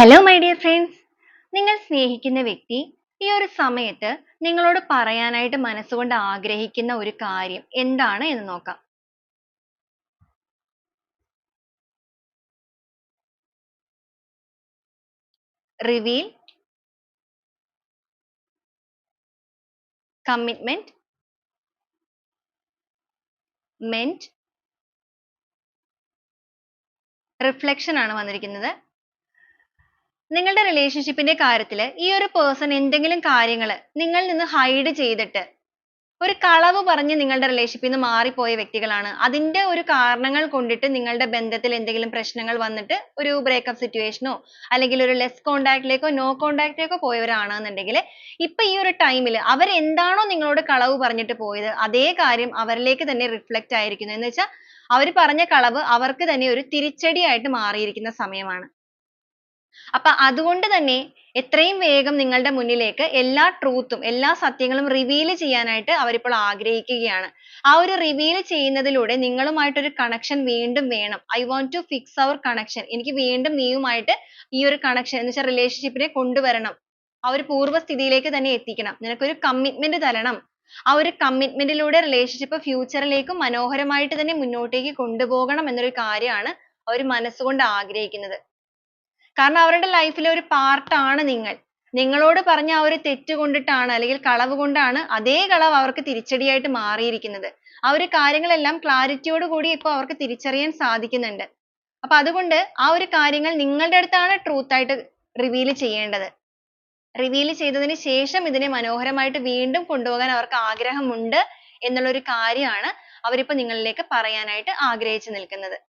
Hello my dear friends നിങ്ങൾ സ്നേഹിക്കുന്ന വ്യക്തി ഈ ഒരു സമയത്ത് നിങ്ങളോട് പറയാനായിട്ട് മനസ്സുകൊണ്ട് ആഗ്രഹിക്കുന്ന ഒരു കാര്യം എന്താണ് എന്ന് നോക്കാം. റിവീൽ കമ്മിറ്റ്മെന്റ് മെന്റ് റിഫ്ലക്ഷൻ ആണ് വന്നിരിക്കുന്നത്. നിങ്ങളുടെ റിലേഷൻഷിപ്പിന്റെ കാര്യത്തിൽ ഈ ഒരു പേഴ്സൺ എന്തെങ്കിലും കാര്യങ്ങൾ നിങ്ങളിൽ നിന്ന് ഹൈഡ് ചെയ്തിട്ട് ഒരു കളവ് പറഞ്ഞ് നിങ്ങളുടെ റിലേഷൻഷിപ്പിൽ നിന്ന് മാറിപ്പോയ വ്യക്തികളാണ്. അതിന്റെ ഒരു കാരണങ്ങൾ കൊണ്ടിട്ട് നിങ്ങളുടെ ബന്ധത്തിൽ എന്തെങ്കിലും പ്രശ്നങ്ങൾ വന്നിട്ട് ഒരു ബ്രേക്കപ്പ് സിറ്റുവേഷനോ അല്ലെങ്കിൽ ഒരു ലെസ് കോണ്ടാക്റ്റിലേക്കോ നോ കോണ്ടാക്റ്റിലേക്കോ പോയവരാണെന്നുണ്ടെങ്കിൽ ഇപ്പൊ ഈ ഒരു ടൈമിൽ അവർ എന്താണോ നിങ്ങളോട് കളവ് പറഞ്ഞിട്ട് പോയത് അതേ കാര്യം അവരിലേക്ക് തന്നെ റിഫ്ലക്റ്റ് ആയിരിക്കുന്നു. എന്ന് വെച്ചാൽ അവർ പറഞ്ഞ കളവ് അവർക്ക് തന്നെ ഒരു തിരിച്ചടിയായിട്ട് മാറിയിരിക്കുന്ന സമയമാണ്. അപ്പൊ അതുകൊണ്ട് തന്നെ എത്രയും വേഗം നിങ്ങളുടെ മുന്നിലേക്ക് എല്ലാ truth ഉം എല്ലാ സത്യങ്ങളും reveal ചെയ്യാനായിട്ട് അവരിപ്പോൾ ആഗ്രഹിക്കുകയാണ്. ആ ഒരു reveal ചെയ്യുന്നതിലൂടെ നിങ്ങളുമായിട്ട് ഒരു connection വീണ്ടും വേണം. I want to fix our connection എനിക്ക് വീണ്ടും നീയുമായിട്ട് ഈ ഒരു കണക്ഷൻ എന്ന് വെച്ചാൽ റിലേഷൻഷിപ്പിനെ കൊണ്ടുവരണം. ആ ഒരു പൂർവസ്ഥിതിയിലേക്ക് തന്നെ എത്തിക്കണം. നിനക്ക് ഒരു കമ്മിറ്റ്മെന്റ് തരണം. ആ ഒരു കമ്മിറ്റ്മെന്റിലൂടെ റിലേഷൻഷിപ്പ് ഫ്യൂച്ചറിലേക്കും മനോഹരമായിട്ട് തന്നെ മുന്നോട്ടേക്ക് കൊണ്ടുപോകണം എന്നൊരു കാര്യമാണ് അവർ മനസ്സുകൊണ്ട് ആഗ്രഹിക്കുന്നത്. കാരണം അവരുടെ ലൈഫിലെ ഒരു പാർട്ട് ആണ് നിങ്ങൾ. നിങ്ങളോട് പറഞ്ഞ ആ ഒരു തെറ്റ് കൊണ്ടിട്ടാണ് അല്ലെങ്കിൽ കളവ് കൊണ്ടാണ് അതേ കളവ് അവർക്ക് തിരിച്ചടിയായിട്ട് മാറിയിരിക്കുന്നത്. ആ ഒരു കാര്യങ്ങളെല്ലാം യോട് കൂടി ഇപ്പോൾ അവർക്ക് തിരിച്ചറിയാൻ സാധിക്കുന്നുണ്ട്. അപ്പൊ അതുകൊണ്ട് ആ ഒരു കാര്യങ്ങൾ നിങ്ങളുടെ അടുത്താണ് truth ആയിട്ട് reveal ചെയ്യേണ്ടത്. reveal ചെയ്തതിന് ശേഷം ഇതിനെ മനോഹരമായിട്ട് വീണ്ടും കൊണ്ടുപോകാൻ അവർക്ക് ആഗ്രഹമുണ്ട് എന്നുള്ള ഒരു കാര്യമാണ് അവരിപ്പോൾ നിങ്ങളിലേക്ക് പറയാനായിട്ട് ആഗ്രഹിച്ചു നിൽക്കുന്നത്.